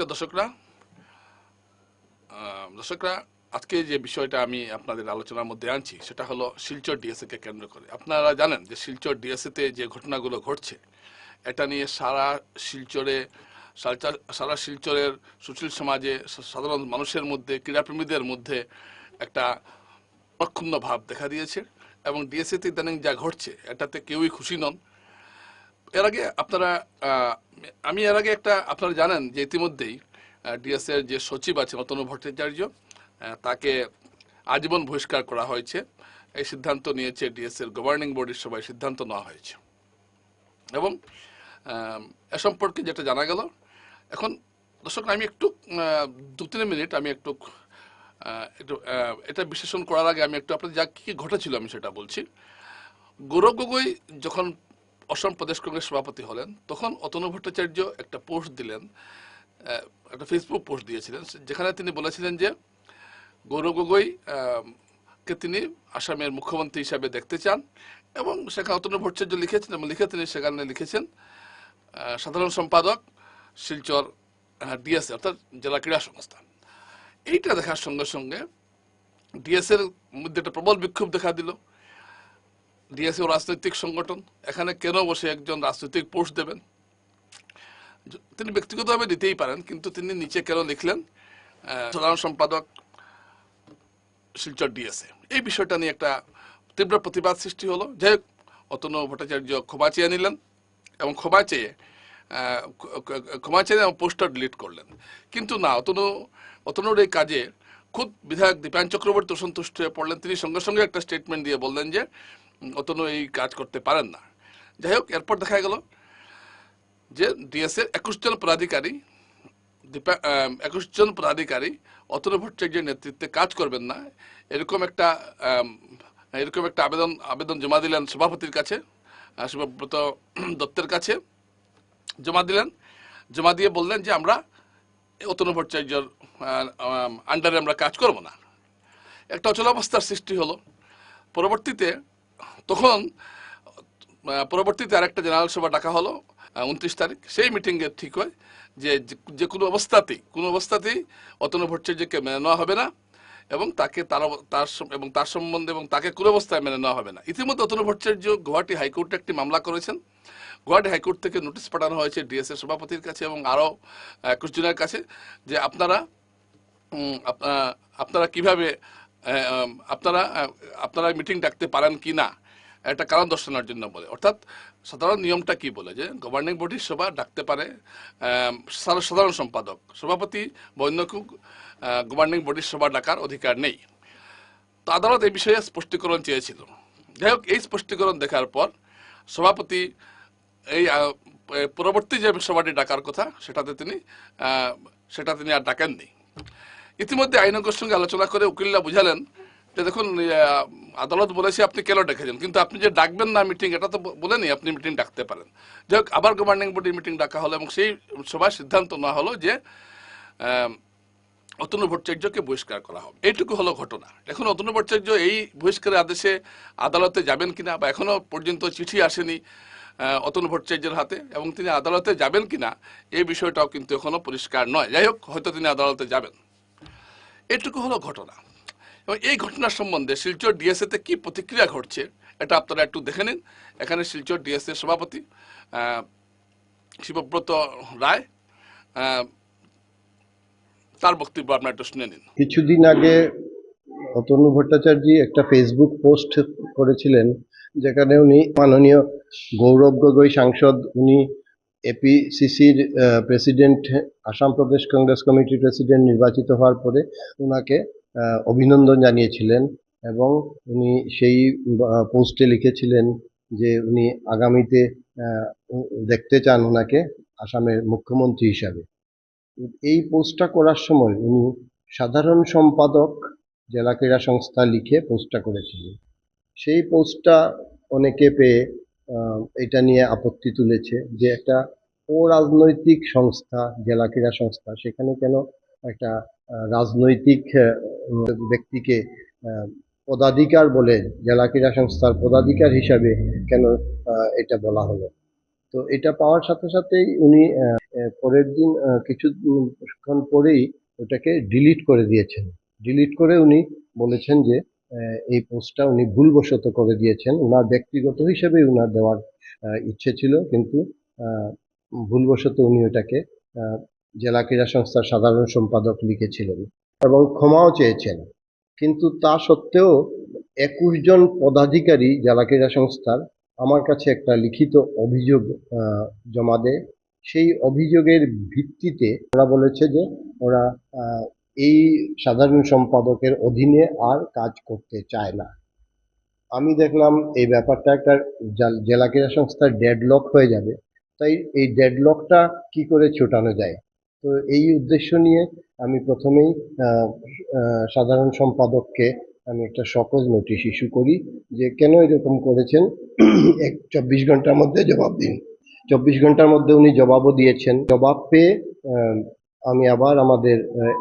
নমস্কার দর্শকরা। দর্শকরা, আজকে যে বিষয়টা আমি আপনাদের আলোচনার মধ্যে আনছি, সেটা হলো শিলচর ডিএসএ কে কেন্দ্র করে। আপনারা জানেন যে শিলচর ডিএসএ তে যে ঘটনাগুলো ঘটছে, এটা নিয়ে সারা শিলচরে সারা শিলচরের সুশীল সমাজে সাধারণ মানুষের মধ্যে, ক্রীড়াপ্রেমীদের মধ্যে একটা অক্ষুণ্ণ ভাব দেখা দিয়েছে এবং ডিএসএ তে ইদানিং যা ঘটছে, এটাতে কেউই খুশি নন। এর আগে আপনারা আমি এর আগে একটা, আপনারা জানেন যে ইতিমধ্যেই ডিএস এর যে সচিব আছে অতনু ভট্টাচার্য তাকে আজীবন বহিষ্কার করা হয়েছে। এই সিদ্ধান্ত নিয়েছে ডিএস এর গভর্নিং বডির সবাই সিদ্ধান্ত নেওয়া হয়েছে। এবং এ সম্পর্কে যেটা জানা গেল, এখন দর্শক, আমি একটু দু তিন মিনিট আমি একটু একটু এটা বিশ্লেষণ করার আগে আমি একটু আপনাদের যা কী কী ঘটেছিল আমি সেটা বলছি। গৌরব গগৈ যখন অসম প্রদেশ কংগ্রেস সভাপতি হলেন। তখন অতনু ভট্টাচার্য একটা পোস্ট দিলেন একটা ফেসবুক পোস্ট দিয়েছিলেন, যেখানে তিনি বলেছিলেন যে, গৌরব গগৈ কে তিনি আসামের মুখ্যমন্ত্রী হিসাবে দেখতে চান। এবং সেখানে অতনু ভট্টাচার্য লিখেছেন এবং লিখে তিনি সেখানে লিখেছেন সাধারণ সম্পাদক শিলচর ডিএস অর্থাৎ জেলা ক্রীড়া সংস্থা। এইটা দেখার সঙ্গে সঙ্গে ডিএসএর মধ্যে একটা প্রবল বিক্ষোভ দেখা দিল। ডিএসও রাজনৈতিক সংগঠন, এখানে কেন বসে একজন রাজনৈতিক পোস্ট দেবেন? তিনি ব্যক্তিগতভাবে দিতেই পারেন, কিন্তু তিনি নিচে কেন লিখলেন? সাধারণ সম্পাদক শিলচর ডিএসএ। এই বিষয়টা নিয়ে একটা তীব্র প্রতিবাদ সৃষ্টি হলো। যাই হোক, অতনু ভট্টাচার্য ক্ষমা চেয়ে নিলেন এবং ক্ষমা চেয়ে ক্ষমা চেয়ে এবং পোস্টার ডিলিট করলেন। কিন্তু না, অতনু, অতনুর এই কাজে খুদ বিধায়ক দীপায়ন চক্রবর্তী অসন্তুষ্ট হয়ে পড়লেন। তিনি সঙ্গে সঙ্গে একটা স্টেটমেন্ট দিয়ে বললেন যে অতনু এই কাজ করতে পারেন না। যাই হোক, এরপর দেখা গেল যে ডিএসএর একুশ জন পদাধিকারী দীপা একুশ জন পদাধিকারী অতনু ভট্টাচার্যের নেতৃত্বে কাজ করবেন না। এরকম একটা এরকম একটা আবেদন আবেদন জমা দিলেন সভাপতির কাছে শিবব্রত দত্তের কাছে জমা দিলেন। জমা দিয়ে বললেন যে আমরা অতনু ভট্টাচার্যর আন্ডারে আমরা কাজ করব না। একটা অচলাবস্থার সৃষ্টি হলো। পরবর্তীতে তখন পরবর্তীতে আরেকটা জেনারেল সভা ডাকা হলো উনত্রিশ তারিখ। সেই মিটিংয়ে ঠিক হয় যে, যে- কোনো অবস্থাতেই কোনো অবস্থাতেই অতনু ভট্টাচার্যকে মেনে নেওয়া হবে না এবং তাকে তার তার এবং তার সম্বন্ধে এবং তাকে কোনো অবস্থায় মেনে নেওয়া হবে না। ইতিমধ্যে অতনু ভট্টাচার্য গুয়াহাটি হাইকোর্টে একটি মামলা করেছেন। গুয়াহাটি হাইকোর্ট থেকে নোটিশ পাঠানো হয়েছে ডিএসএ সভাপতির কাছে এবং আরও, একুশ জনের কাছে যে আপনারা আপনারা কীভাবে আপনারা আপনারা মিটিং ডাকতে পারেন কি না একটা কারণ দর্শানোর জন্য বলে। অর্থাৎ সাধারণ নিয়মটা কি বলে যে গভর্নিং বডির সভা ডাকতে পারে সাধারণ সম্পাদক। সভাপতি বা অন্য কেউ গভর্নিং বডির সভা ডাকার অধিকার নেই। তো আদালত এই বিষয়ে স্পষ্টীকরণ চেয়েছিল। যাই হোক, এই স্পষ্টীকরণ দেখার পর সভাপতি এই পরবর্তী যে সভাটি ডাকার কথা, সেটাতে তিনি সেটা তিনি আর ডাকেননি। ইতিমধ্যে আইনজ্ঞর সঙ্গে আলোচনা করে উকিলরা বুঝালেন যে দেখুন আদালত বলেছে আপনি কেন ডেকেছেন, কিন্তু আপনি যে ডাকবেন না মিটিং, এটা তো বলেনি আপনি মিটিং ডাকতে পারেন। যাই আবার গভর্নিং বডি মিটিং ডাকা হলো এবং সেই সভায় সিদ্ধান্ত নেওয়া হলো যে অতনু ভট্টাচার্যকে বহিষ্কার করা হবে। এইটুকু হলো ঘটনা। এখন অতনু ভট্টাচার্য এই বহিষ্কারের আদেশে আদালতে যাবেন কিনা বা এখনও পর্যন্ত চিঠি আসেনি অতনু ভট্টাচার্যের হাতে এবং তিনি আদালতে যাবেন কিনা, এই বিষয়টাও কিন্তু এখনও পরিষ্কার নয়। যাই হোক, হয়তো তিনি আদালতে যাবেন। এটুকু হলো ঘটনা। এবং এই ঘটনার সম্বন্ধে শিলচর ডিএসএ তে কি প্রতিক্রিয়া ঘটছে, এটা আপনারা একটু দেখে নিন। এখানে শিলচর ডিএসএ সভাপতি শিবব্রত রায় তার বক্তব্য আপনারা একটু শুনে নিন। কিছুদিন আগে অতনু ভট্টাচার্য একটা ফেসবুক পোস্ট করেছিলেন, যেখানে উনি মাননীয় গৌরব গগৈ সাংসদ, উনি এপিসিসির প্রেসিডেন্ট আসাম প্রদেশ কংগ্রেস কমিটির প্রেসিডেন্ট নির্বাচিত হওয়ার পরে ওনাকে অভিনন্দন জানিয়েছিলেন এবং উনি সেই পোস্টে লিখেছিলেন যে উনি আগামীতে দেখতে চান ওনাকে আসামের মুখ্যমন্ত্রী হিসাবে। এই পোস্টটা করার সময় উনি সাধারণ সম্পাদক জেলা ক্রীড়া সংস্থা লিখে পোস্টটা করেছিলেন। সেই পোস্টটা অনেকে পেয়ে এটা নিয়ে আপত্তি তুলেছে যে একটা অরাজনৈতিক সংস্থা, জেলা ক্রীড়া সংস্থা, সেখানে কেন একটা রাজনৈতিক ব্যক্তিকে পদাধিকার বলে জেলা ক্রীড়া সংস্থার পদাধিকার হিসাবে কেন এটা বলা হলো? তো এটা পাওয়ার সাথে সাথেই উনি পরের দিন কিছুক্ষণ পরেই ওটাকে ডিলিট করে দিয়েছেন। ডিলিট করে উনি বলেছেন যে এই পোস্টটা উনি ভুলবশত করে দিয়েছেন। ওনার ব্যক্তিগত হিসেবে ওনার দেওয়ার ইচ্ছে ছিল, কিন্তু ভুলবশত উনি ওটাকে জেলা ক্রীড়া সংস্থার সাধারণ সম্পাদক লিখেছিলেন এবং ক্ষমাও চেয়েছেন। কিন্তু তা সত্ত্বেও একুশ জন পদাধিকারী জেলা ক্রীড়া সংস্থার আমার কাছে একটা লিখিত অভিযোগ জমা দেয়। সেই অভিযোগের ভিত্তিতে ওরা বলেছে যে ওরা এই সাধারণ সম্পাদকের অধীনে আর কাজ করতে চায় না। আমি দেখলাম এই ব্যাপারটা একটা জেলা ক্রীড়া সংস্থার ডেডলক হয়ে যাবে। তাই এই ডেডলকটা কি করে ছোটানো যায়? তো এই উদ্দেশ্য নিয়ে আমি প্রথমেই সাধারণ সম্পাদককে আমি একটা সকজ নোটিশ ইস্যু করি যে কেন এরকম করেছেন? এক চব্বিশ ঘণ্টার মধ্যে জবাব দিন। চব্বিশ ঘণ্টার মধ্যে উনি জবাবও দিয়েছেন। জবাব পেয়ে আমি আবার আমাদের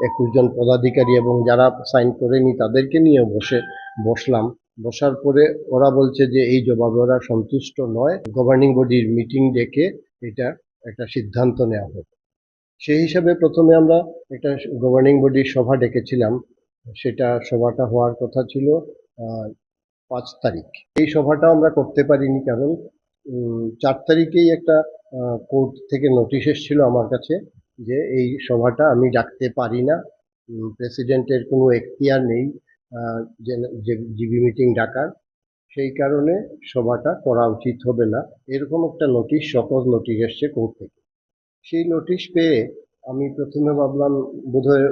একুশ জন পদাধিকারী এবং যারা সাইন করেনি তাদেরকে নিয়ে বসে, বসলাম। বসার পরে ওরা বলছে যে এই জবাবে ওরা সন্তুষ্ট নয়। গভর্নিং বডির মিটিং ডেকে এটা একটা সিদ্ধান্ত নেওয়া হবে সেই হিসাবে প্রথমে আমরা একটা গভর্নিং বডির সভা ডেকেছিলাম। সেটা সভাটা হওয়ার কথা ছিল পাঁচ তারিখ। এই সভাটা আমরা করতে পারিনি কারণ চার তারিখেই একটা কোর্ট থেকে নোটিশ এসেছিল আমার কাছে। যে এই সভাটা আমি ডাকতে পারি না। প্রেসিডেন্টের কোনো এখতিয়ার নেই যে- জিবি মিটিং ডাকার। সেই কারণে সভাটা করা উচিত হবে না। এরকম একটা নোটিশ সকল নোটিশ এসছে কোর্ট থেকে। সেই নোটিশ পেয়ে আমি প্রথমে ভাবলাম, বোধহয়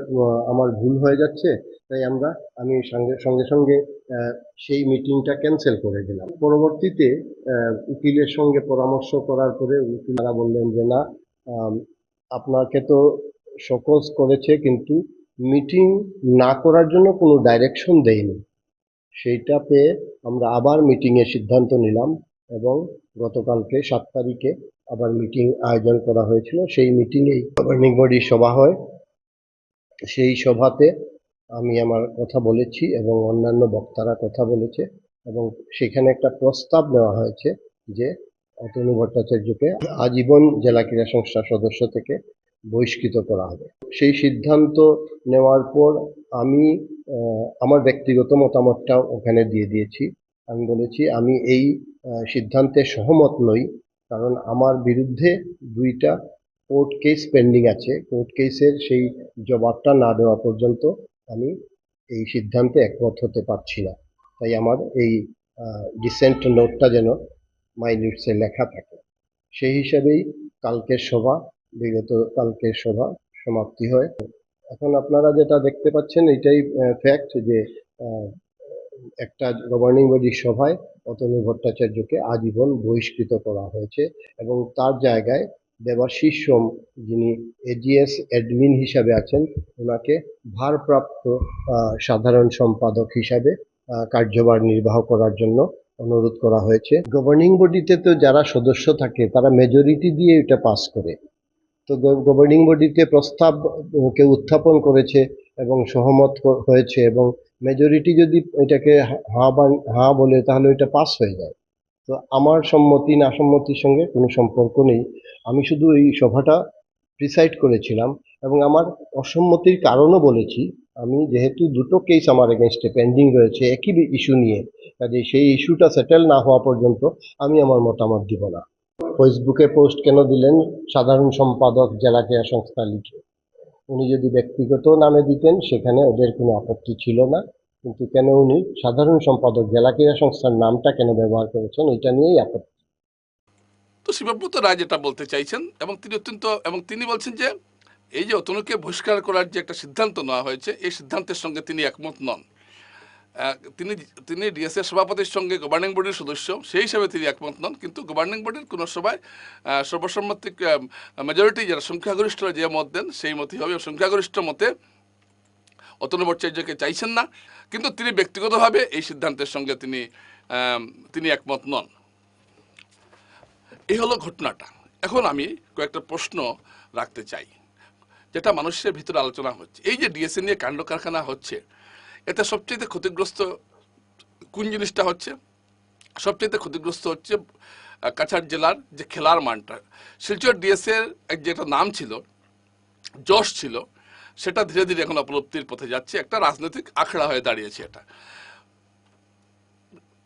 আমার ভুল হয়ে যাচ্ছে, তাই আমরা, আমি সঙ্গে সঙ্গে সঙ্গে সেই মিটিংটা ক্যান্সেল করে দিলাম। পরবর্তীতে উকিলের সঙ্গে পরামর্শ করার পরে উকিলরা বললেন যে, না আপনাকে তো সকজ করেছে, কিন্তু মিটিং না করার জন্য কোনো ডাইরেকশন দেয়নি। সেইটা পেয়ে আমরা আবার মিটিংয়ের সিদ্ধান্ত নিলাম এবং গতকালকে সাত তারিখে আবার মিটিং আয়োজন করা হয়েছিল। সেই মিটিংয়েই গভর্নিং বডির সভা হয়। সেই সভাতে আমি আমার কথা বলেছি এবং অন্যান্য বক্তারা কথা বলেছে এবং সেখানে একটা প্রস্তাব নেওয়া হয়েছে যে অতনু ভট্টাচার্যকে আজীবন জেলা ক্রীড়া সংস্থার সদস্য থেকে বহিষ্কৃত করা হবে। সেই সিদ্ধান্ত নেওয়ার পর আমি আমার ব্যক্তিগত মতামতটা ওখানে দিয়ে দিয়েছি। আমি বলেছি, আমি এই সিদ্ধান্তে সহমত নই, কারণ আমার বিরুদ্ধে দুইটা কোর্ট কেস পেন্ডিং আছে। কোর্ট কেসের সেই জবাবটা না দেওয়া পর্যন্ত আমি এই সিদ্ধান্তে একমত হতে পারছি না। তাই আমার এই ডিসেন্ট নোটটা যেন মাইনিটসে লেখা থাকে। সেই হিসাবেই কালকের সভা, বিগত কালকের সভা সমাপ্তি হয়। এখন আপনারা যেটা দেখতে পাচ্ছেন, এটাই ফ্যাক্ট যে একটা গভর্নিং বডির সভায় অতনু ভট্টাচার্যকে আজীবন বহিষ্কৃত করা হয়েছে এবং তার জায়গায় দেবাশিস সোম, যিনি এজিএস অ্যাডমিন হিসাবে আছেন, ওনাকে ভারপ্রাপ্ত সাধারণ সম্পাদক হিসাবে কার্যভার নির্বাহ করার জন্য অনুরোধ করা হয়েছে। গভর্নিং বডিতে তো যারা সদস্য থাকে, তারা মেজরিটি দিয়ে এটা পাস করে। তো গভর্নিং বডিতে প্রস্তাব কেউ উত্থাপন করেছে এবং সহমত হয়েছে এবং মেজরিটি যদি এটাকে হা- হা বলে, তাহলে এটা পাস হয়ে যায়। তো আমার সম্মতি, না সম্মতির সঙ্গে কোনো সম্পর্ক নেই। আমি শুধু এই সভাটা প্রিসাইড করেছিলাম এবং আমার অসম্মতির কারণও বলেছি। আমি যেহেতু দুটো কেস আমার এগেনস্টে পেন্ডিং রয়েছে, একই ইস্যু নিয়ে কাজে সেই ইস্যুটা সেটেল না হওয়া পর্যন্ত আমি আমার মতামত দিব না। ফেসবুকে পোস্ট কেন দিলেন? সাধারণ সম্পাদক জেলা ক্রীড়া সংস্থা লিখে। উনি যদি ব্যক্তিগত নামে দিতেন, সেখানে ওদের কোনো আপত্তি ছিল না। কিন্তু কেন উনি সাধারণ সম্পাদক জেলা ক্রীড়া সংস্থার নামটা কেন ব্যবহার করেছেন, এটা নিয়েই আপত্তি। তো শিবব্রত রায় যেটা বলতে চাইছেন, এবং তিনি অত্যন্ত, এবং তিনি বলছেন যে এই যে অতনুকে বহিষ্কার করার যে একটা সিদ্ধান্ত নেওয়া হয়েছে এই সিদ্ধান্তের সঙ্গে তিনি একমত নন। তিনি তিনি ডিএসএ সভাপতির সঙ্গে গভর্নিং বডির সদস্য সেই হিসাবে তিনি একমত নন। কিন্তু গভর্নিং বডির কোনো সভায় আহ, সর্বসম্মতিক মেজরিটি যারা সংখ্যাগরিষ্ঠরা যে মত দেন সেই মতই হবে। সংখ্যাগরিষ্ঠ মতে অতনু ভট্টাচার্যকে চাইছেন না। কিন্তু তিনি ব্যক্তিগতভাবে এই সিদ্ধান্তের সঙ্গে তিনি তিনি একমত নন। এই হলো ঘটনাটা। এখন আমি কয়েকটা প্রশ্ন রাখতে চাই। যেটা মানুষের ভিতরে আলোচনা হচ্ছে। এই যে ডিএসএ নিয়ে কাণ্ড কারখানা হচ্ছে, এতে সবচেয়ে ক্ষতিগ্রস্ত কোন জিনিসটা হচ্ছে? সবচেয়ে ক্ষতিগ্রস্ত হচ্ছে কাছাড় জেলার যে খেলার মানটা। শিলচর ডিএসএ এর এক যেটা নাম ছিল, যশ ছিল, সেটা ধীরে ধীরে এখন অপলব্ধির পথে যাচ্ছে। একটা রাজনৈতিক আখড়া হয়ে দাঁড়িয়েছে এটা।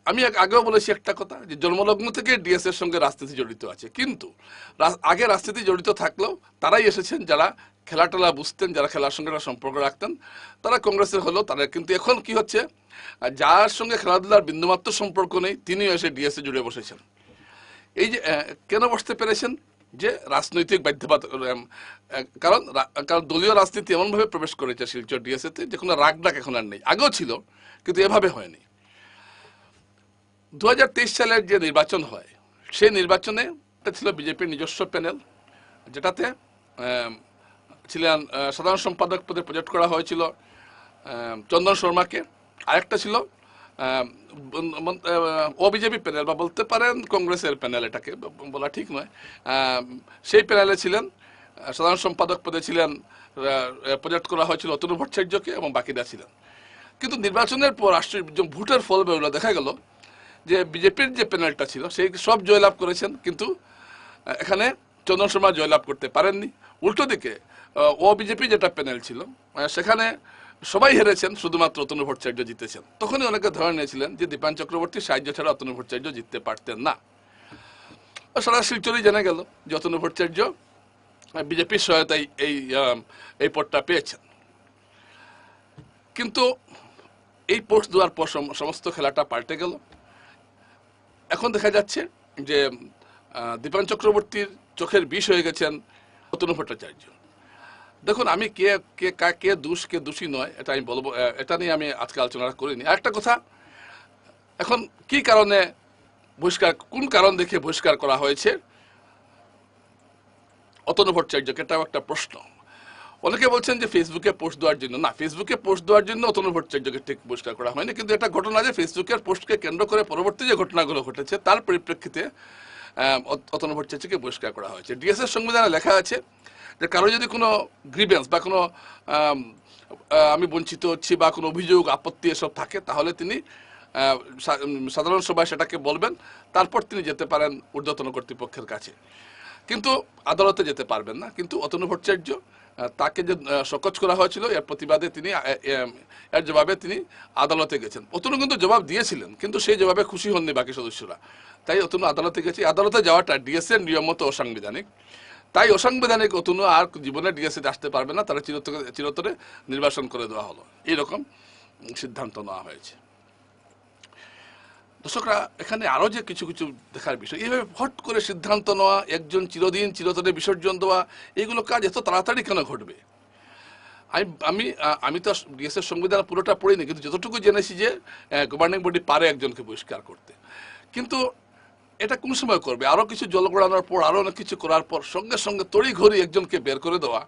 আমি আগ- আগেও বলেছি একটা কথা, যে জন্মলগ্ন থেকে ডিএস এর সঙ্গে রাজনীতি জড়িত আছে। কিন্তু আগে রাজনীতি জড়িত থাকলেও তারাই এসেছেন যারা খেলা টেলা বুঝতেন যারা খেলার সঙ্গে সম্পর্ক রাখতেন তারা কংগ্রেসের হলো তারা কিন্তু এখন কি হচ্ছে যার সঙ্গে খেলাধুলার বিন্দুমাত্র সম্পর্ক নেই তিনিও এসে ডিএসএ জুড়ে বসেছেন। এই যে কেন বসতে পেরেছেন? যে রাজনৈতিক আহ, কারণ কারণ দলীয় রাজনীতি এমনভাবে প্রবেশ করেছে শিলচর ডিএসএতে যে কোনো রাগ ডাক এখন আর নেই। আগেও ছিল কিন্তু এভাবে হয়নি। দু হাজার তেইশ সালের যে নির্বাচন হয় সেই নির্বাচনে ছিল বিজেপির নিজস্ব প্যানেল যেটাতে ছিলেন সাধারণ সম্পাদক পদে প্রজেক্ট করা হয়েছিল চন্দন শর্মাকে। আরেকটা ছিল ও বিজেপি প্যানেল বা বলতে পারেন কংগ্রেসের প্যানেল এটাকে বলা ঠিক নয়। সেই প্যানেলে ছিলেন সাধারণ সম্পাদক পদে ছিলেন প্রজেক্ট করা হয়েছিল অতনু ভট্টাচার্যকে এবং বাকিরা ছিলেন। কিন্তু নির্বাচনের পর আশ্চর্য ভোটের ফল বেরোলো, দেখা গেল যে বিজেপির যে প্যানেলটা ছিল, সেই সব জয়লাভ করেছেন, কিন্তু এখানে চন্দন শর্মা জয়লাভ করতে পারেননি। উল্টো দিকে ও বিজেপি যেটা প্যানেল ছিল সেখানে সবাই হেরেছেন, শুধুমাত্র অতনু ভট্টাচার্য জিতেছেন। তখনই অনেকে ধরে নিয়েছিলেন যে দীপান চক্রবর্তী সাহায্য ছাড়া অতনু ভট্টাচার্য জিততে পারতেন না। সারা শিলচরই জানা গেল যে অতনু ভট্টাচার্য বিজেপির সহায়তায় এই এই পদটা পেয়েছেন। কিন্তু এই পোস্ট দেওয়ার পর সম- সমস্ত খেলাটা পাল্টে গেল। এখন দেখা যাচ্ছে যে দীপান চক্রবর্তীর চোখের বিষ হয়ে গেছেন অতনু ভট্টাচার্য। দেখুন, আমি কে কে, কা- দোষ, কে দোষী নয়, এটা আমি বলব এটা নিয়ে আমি আজকে আলোচনা করিনি। আরেকটা কথা, এখন কি কারণে বহিষ্কার, কোন কারণ দেখে বহিষ্কার করা হয়েছে? অতনু ভট্টাচার্যকে এটাও একটা প্রশ্ন। অনেকে বলছেন যে ফেসবুকে পোস্ট দেওয়ার জন্য। না ফেসবুকে পোস্ট দেওয়ার জন্য অতনু ভট্টাচার্যকে ঠিক বহিষ্কার করা হয়নি, কিন্তু এটা ঘটনা যে ফেসবুকের পোস্টকে কেন্দ্র করে পরবর্তী যে ঘটনাগুলো ঘটেছে, তার পরিপ্রেক্ষিতে অতনু ভট্টাচার্যকে বহিষ্কার করা হয়েছে। ডিএসএস সংবিধানে লেখা আছে যে কারও যদি কোনো গ্রিভেন্স বা কোনো, আমি বঞ্চিত হচ্ছি বা কোনো অভিযোগ, আপত্তি এসব থাকে, তাহলে তিনি সাধারণ সভায় সেটাকে বলবেন, তারপর তিনি যেতে পারেন ঊর্ধ্বতন কর্তৃপক্ষের কাছে। কিন্তু আদালতে যেতে পারবেন না। কিন্তু অতনু ভট্টাচার্য তাকে যে সকচ করা হয়েছিল, এর প্রতিবাদে তিনি এর জবাবে তিনি আদালতে গেছেন। অতনু কিন্তু জবাব দিয়েছিলেন, কিন্তু সেই জবাবে খুশি হননি বাকি সদস্যরা। তাই অতনু আদালতে গেছে। আদালতে যাওয়াটা ডিএসএর নিয়ম মতো অসাংবিধানিক। তাই অসাংবিধানিক অতনু আর জীবনে ডিএসএতে আসতে পারবে না, তারা চিরতরে চিরতরে নির্বাসন করে দেওয়া হলো। এইরকম সিদ্ধান্ত নেওয়া হয়েছে। দর্শকরা, এখানে আরও যে কিছু কিছু দেখার বিষয়, এইভাবে হট করে সিদ্ধান্ত নেওয়া, একজন চিরদিন চিরতরে বিসর্জন দেওয়া, এইগুলো কাজ এত তাড়াতাড়ি কেন ঘটবে? আমি আমি আমি তো ডিএসএর সংবিধান পুরোটা পড়িনি, কিন্তু যতটুকু জেনেছি যে গভর্নিং বডি পারে একজনকে বহিষ্কার করতে। কিন্তু এটা কোন সময় করবে? আরও কিছু জল গড়ানোর পর, আরও অনেক কিছু করার পর, সঙ্গে সঙ্গে তড়ি ঘড়ি একজনকে বের করে দেওয়া।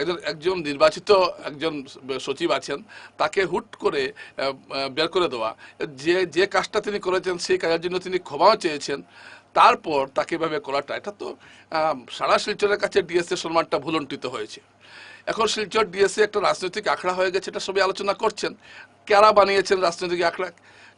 একজন একজন নির্বাচিত একজন সচিব আছেন, তাকে হুট করে বের করে দেওয়া। যে যে কাজটা তিনি করেছেন, সেই কাজের জন্য তিনি ক্ষমাও চেয়েছেন। তারপর তাকে এভাবে করাটা, এটা তো সারা শিলচরের কাছে ডিএসএ সম্মানটা ভুলণ্ঠিত হয়েছে। এখন শিলচর ডিএসএ একটা রাজনৈতিক আখড়া হয়ে গেছে, এটা সবাই আলোচনা করছেন। কারা বানিয়েছেন রাজনৈতিক আখড়া?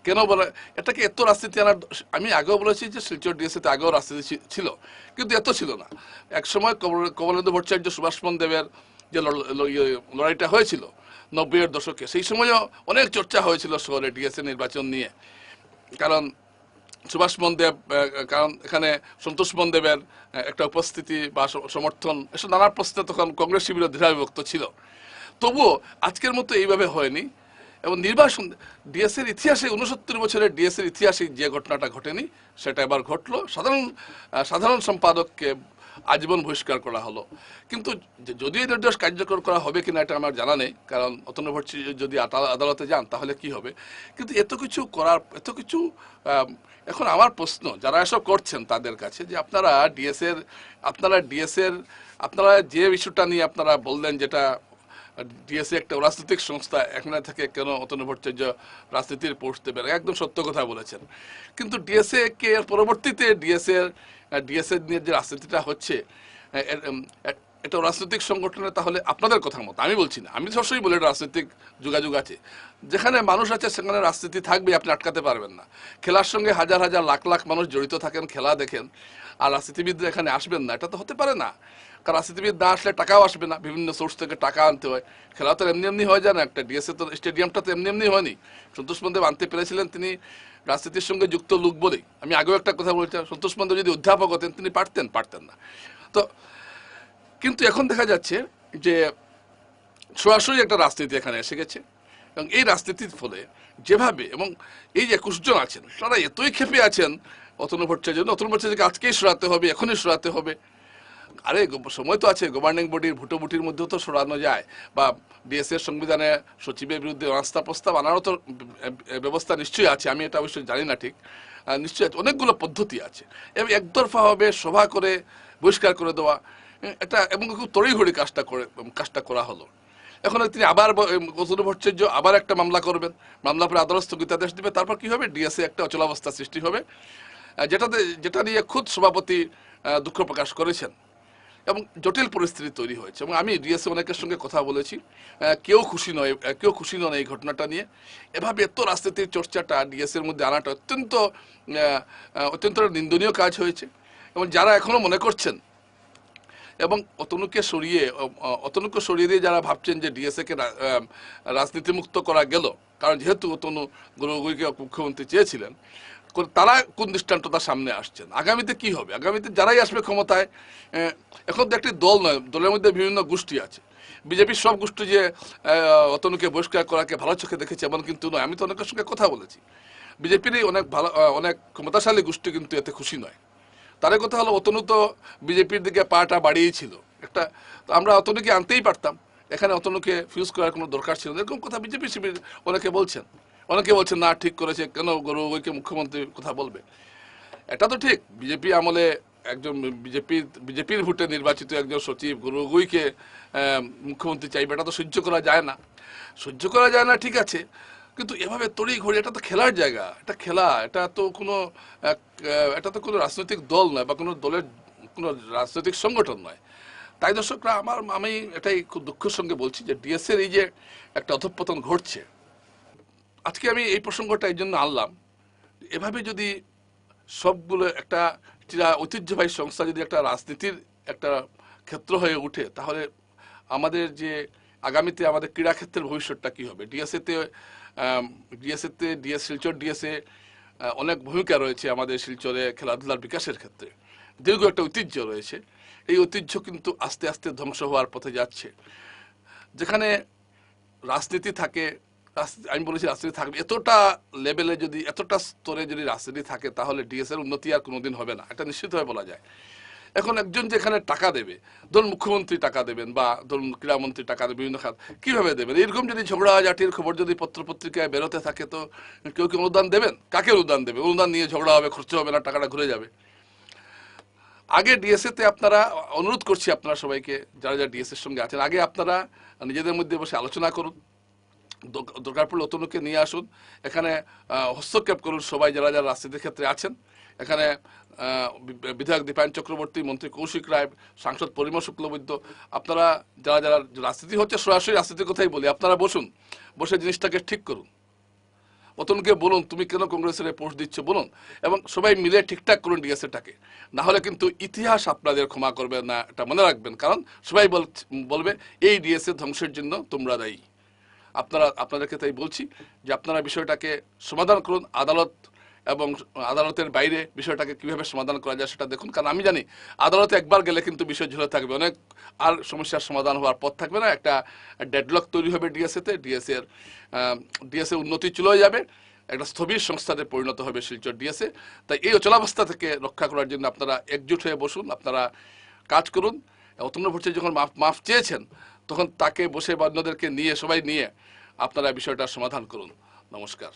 কেন বলে? এটাকে এত রাজনীতি আনার আমি আগেও বলেছি যে শিলচর ডিএসএতে আগেও রাজনীতি ছিল, কিন্তু এত ছিল না। এক সময় কমল- কমলেন্দু ভট্টাচার্য সুভাষমন দেবের যে ইয়ে লড়াইটা হয়েছিল, নব্বইয়ের দশকে, সেই সময়ও অনেক চর্চা হয়েছিল শহরে ডিএসএ নির্বাচন নিয়ে। কারণ সুভাষ মনদেব কারণ এখানে সন্তোষ মনদেবের একটা উপস্থিতি বা সমর্থন, এসব নানা প্রশ্নে তখন কংগ্রেস শিবিরও দৃঢ়বিভক্ত ছিল। তবুও আজকের মতো এইভাবে হয়নি। এবং নির্বাচন ডিএসের ইতিহাসে উনসত্তর বছরের ডিএসের ইতিহাসে যে ঘটনাটা ঘটেনি, সেটা এবার ঘটলো। সাধারণ সাধারণ সম্পাদককে আজীবন বহিষ্কার করা হলো। কিন্তু যে- যদিও এই নির্দেশ কার্যকর করা হবে কিনা এটা আমার জানা নেই, কারণ অতনু ভট্টাচার্য যদি আদালতে যান, তাহলে কি হবে? কিন্তু এত কিছু করার, এত কিছু এখন আমার প্রশ্ন, যারা এসব করছেন তাদের কাছে, যে আপনারা ডিএস এর আপনারা ডিএস এর আপনারা যে ইস্যুটা নিয়ে আপনারা বললেন যেটা ডিএসএ একটা রাজনৈতিক সংস্থা, এখানে থেকে কেন অতনু ভট্টাচার্য রাজনীতির পোস্ট দেবেন? একদম সত্য কথা বলেছেন। কিন্তু ডিএসএ কে এর পরবর্তীতে ডিএসএ ডিএসএ নিয়ে যে রাজনীতিটা হচ্ছে এটা রাজনৈতিক সংগঠনে তাহলে আপনাদের কথা মতো, আমি বলছি না। আমি সবসময় বলি রাজনৈতিক যোগাযোগ আছে। যেখানে মানুষ আছে, সেখানে রাজনীতি থাকবে, আপনি আটকাতে পারবেন না। খেলার সঙ্গে হাজার হাজার লাখ লাখ মানুষ জড়িত থাকেন, খেলা দেখেন, আর রাজনীতিবিদরা এখানে আসবেন না, এটা তো হতে পারে না। কারণ রাজনীতিবিদ না আসলে টাকাও আসবে না। বিভিন্ন সোর্স থেকে টাকা আনতে হয়। খেলা তো এমনি এমনি হয়ে যায় না। একটা ডিএসএ তো স্টেডিয়ামটা তো এমনি এমনি হয়নি। সন্তোষ মন্দেব আনতে পেরেছিলেন তিনি রাজনীতির সঙ্গে যুক্ত লোক বলেই। আমি আগেও একটা কথা বলছিলাম সন্তোষ মন্দেব যদি অধ্যাপক হতেন, তিনি পারতেন পারতেন না। তো কিন্তু এখন দেখা যাচ্ছে যে সরাসরি একটা রাজনীতি এখানে এসে গেছে এবং এই রাজনীতির ফলে যেভাবে এবং এই যে একুশ জন আছেন, তারা এতই ক্ষেপে আছেন, অতনু ভট্টাচার্য, অতনু ভট্টাচার্যকে আজকেই সরাতে হবে, এখনই সরাতে হবে। আরে, সময় তো আছে গভর্নিং বডির ভুটোভুটির মধ্যেও তো সরানো যায়। বা ডিএস সংবিধানে সচিবের বিরুদ্ধে অনাস্থা প্রস্তাব আনারও তো ব্যবস্থা নিশ্চয়ই আছে, আমি এটা অবশ্যই জানি না ঠিক। নিশ্চয়ই আছে। অনেকগুলো পদ্ধতি আছে। এবং একতরফা হবে, সভা করে, বহিষ্কার করে দেওয়া। এটা এবং খুব তড়িঘড়ি কাজটা করে কাজটা করা হলো। এখন তিনি আবার গৌতম ভট্টাচার্য আবার একটা মামলা করবেন। মামলা পরে আদালত স্থগিতাদেশ দিবে, তারপর কি হবে? ডিএসএ একটা অচলাবস্থা সৃষ্টি হবে। যেটাতে, যেটা নিয়ে খুদ সভাপতি দুঃখ প্রকাশ করেছেন। এবং জটিল পরিস্থিতি তৈরি হয়েছে। এবং আমি ডিএসএ অনেকের সঙ্গে কথা বলেছি। কেউ খুশি নয় কেউ খুশি নন এই ঘটনাটা নিয়ে। এভাবে এত রাজনীতির চর্চাটা ডিএসএ এর মধ্যে আনাটা অত্যন্ত অত্যন্ত নিন্দনীয় কাজ হয়েছে। এবং যারা এখনও মনে করছেন এবং অতনুকে সরিয়ে অতনুকে সরিয়ে দিয়ে যারা ভাবছেন যে ডিএসএ কে রা- আহ, করা গেল কারণ যেহেতু অতনু গৌরগৈকে মুখ্যমন্ত্রী চেয়েছিলেন তারা কোন দৃষ্টান্ততার সামনে আসছেন? আগামীতে কি হবে? আগামীতে যারাই আসবে ক্ষমতায় এখন তো একটি দল নয়, দলের মধ্যে বিভিন্ন গোষ্ঠী আছে। বিজেপির সব গোষ্ঠী যে অতনুকে বহিষ্কার করাকে ভালো চোখে দেখেছে এমন কিন্তু নয়। আমি তো অনেকের সঙ্গে কথা বলেছি। বিজেপিরই অনেক ভালো অনেক ক্ষমতাশালী গোষ্ঠী কিন্তু এতে খুশি নয়। তার কথা হলো, অতনু তো বিজেপির দিকে পাটা বাড়িয়েই ছিল। একটা, আমরা অতনুকে আনতেই পারতাম। এখানে অতনুকে ফিউজ করার কোনো দরকার ছিল না। এরকম কথা বিজেপি শিবির অনেকে বলছেন। অনেকে বলছে না, ঠিক করেছে। কেন গৌরবকে মুখ্যমন্ত্রী কথা বলবে? এটা তো ঠিক। বিজেপি আমলে একজন বিজেপির বিজেপির ভোটে নির্বাচিত একজন সচিব গৌরগুইকে মুখ্যমন্ত্রী চাইবে, এটা তো সহ্য করা যায় না। সহ্য করা যায় না, ঠিক আছে। কিন্তু এভাবে তড়ি ঘড়ি এটা তো খেলার জায়গা, এটা খেলা, এটা তো কোনো এটা তো কোনো রাজনৈতিক দল নয় বা কোনো দলের, কোনো রাজনৈতিক সংগঠন নয়। তাই দর্শকরা, আমার, আমি এটাই খুব দুঃখের সঙ্গে বলছি যে ডিএসএর এই যে একটা অধঃপতন ঘটছে আজকে আমি এই প্রসঙ্গটা এই জন্য আনলাম। এভাবে যদি সবগুলো একটা ঐতিহ্যবাহী সংস্থা যদি একটা রাজনীতির একটা ক্ষেত্র হয়ে ওঠে তাহলে আমাদের যে আগামীতে আমাদের ক্রীড়া ক্ষেত্রের ভবিষ্যৎটা কি হবে? ডিএসএতে ডিএসএতে ডিএস শিলচর ডিএসএ অনেক ভূমিকা রয়েছে আমাদের শিলচরে খেলাধুলার বিকাশের ক্ষেত্রে। দীর্ঘ একটা ঐতিহ্য রয়েছে। এই ঐতিহ্য কিন্তু আস্তে আস্তে ধ্বংস হওয়ার পথে যাচ্ছে। যেখানে রাজনীতি থাকে আমি বলেছি রাজনীতি থাকবে। এতটা লেভেলে যদি, এতটা স্তরে যদি রাজনীতি থাকে, তাহলে ডিএস এর উন্নতি আর কোনোদিন হবে না। এটা নিশ্চিতভাবে বলা যায়। এখন একজন যেখানে টাকা দেবে, ধরুন মুখ্যমন্ত্রী টাকা দেবেন বা ধরুন ক্রীড়ামন্ত্রী টাকা দেবে বিভিন্ন খাত, কীভাবে দেবেন? এরকম যদি ঝগড়া, জাটির খবর যদি পত্রপত্রিকায় বেরোতে থাকে, তো কেউ কি অনুদান দেবেন? কাকে অনুদান দেবে? অনুদান নিয়ে ঝগড়া হবে, খরচ হবে না, টাকাটা ঘুরে যাবে। আগে ডিএসএ তে আপনারা, অনুরোধ করছি আপনারা সবাইকে, যারা যারা ডিএসএর সঙ্গে আছেন, আগে আপনারা নিজেদের মধ্যে বসে আলোচনা করুন। দরকার পড়লে অতনুকে নিয়ে আসুন। এখানে হস্তক্ষেপ করুন সবাই যারা যারা রাজনীতির ক্ষেত্রে আছেন। এখানে বিধায়ক দীপায়ন চক্রবর্তী, মন্ত্রী কৌশিক রায়, সাংসদ পরিমল শুক্লবৈদ্য। আপনারা যারা যারা রাজনীতি হচ্ছে, সরাসরি রাজনীতির কথাই বলি। আপনারা বসুন, বসে জিনিসটাকে ঠিক করুন। অতনুকে বলুন, তুমি কেন কংগ্রেসের পোস্ট দিচ্ছ? বলুন, এবং সবাই মিলে ঠিকঠাক করুন ডিএসএটাকে। না হলে কিন্তু ইতিহাস আপনাদের ক্ষমা করবে না, এটা মনে রাখবেন। কারণ সবাই বল- বলবে, এই ডিএসএ ধ্বংসের জন্য তোমরা দায়ী। আপনারা, আপনাদেরকে তাই বলছি যে আপনারা বিষয়টাকে সমাধান করুন। আদালত এবং আদালতের বাইরে বিষয়টাকে কীভাবে সমাধান করা যায় সেটা দেখুন। কারণ আমি জানি আদালতে একবার গেলে কিন্তু বিষয় ঝুলে থাকবে। অনেক আর সমস্যার সমাধান হওয়ার পথ থাকবে না। একটা ডেডলক তৈরি হবে ডিএসএতে। ডিএসএ এর ডিএসএ উন্নতি চলে যাবে। একটা স্থবির সংস্থাতে পরিণত হবে শিলচর ডিএসএ। তাই এই অচলাবস্থা থেকে রক্ষা করার জন্য আপনারা একজুট হয়ে বসুন। আপনারা কাজ করুন। অতন্য ভট্টাচার্য যখন মাফ মাফ চেয়েছেন তখন তাকে বসে বা অন্যদেরকে নিয়ে সবাই নিয়ে আপনারা বিষয়টার সমাধান করুন। নমস্কার।